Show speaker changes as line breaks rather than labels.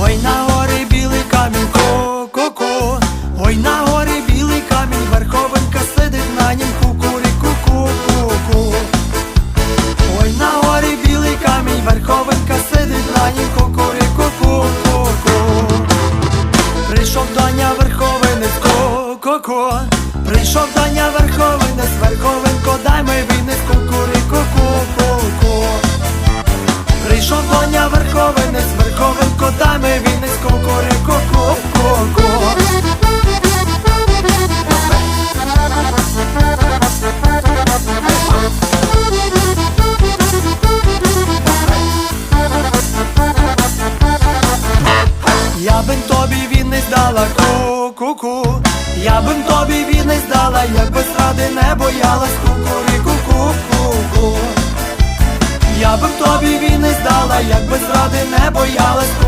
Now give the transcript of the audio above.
Ой на горі білий камінь, ко-ко-ко. Ой на горі білий камінь, верховинка сидить на нім кукуріку ку-ку-ку Ой на горі білий камінь, верховинка сидить на нім кукуріку ку-ку-ку Прийшов Даня верховинець ко-ко-ко. Прийшов Даня верховинець, верховинко, дай ми вінець кукуріку ку-ку-ку Прийшов Доня верховинець, верховинко, дай ми вінець кукуріку ку-ку-ку Я бим тобі вінець дала ку-ку-ку. Я бим тобі вінець дала, якби зради не боялась кукуріку ку-ку-ку Я бим тобі вінець дала, якби зради не боялась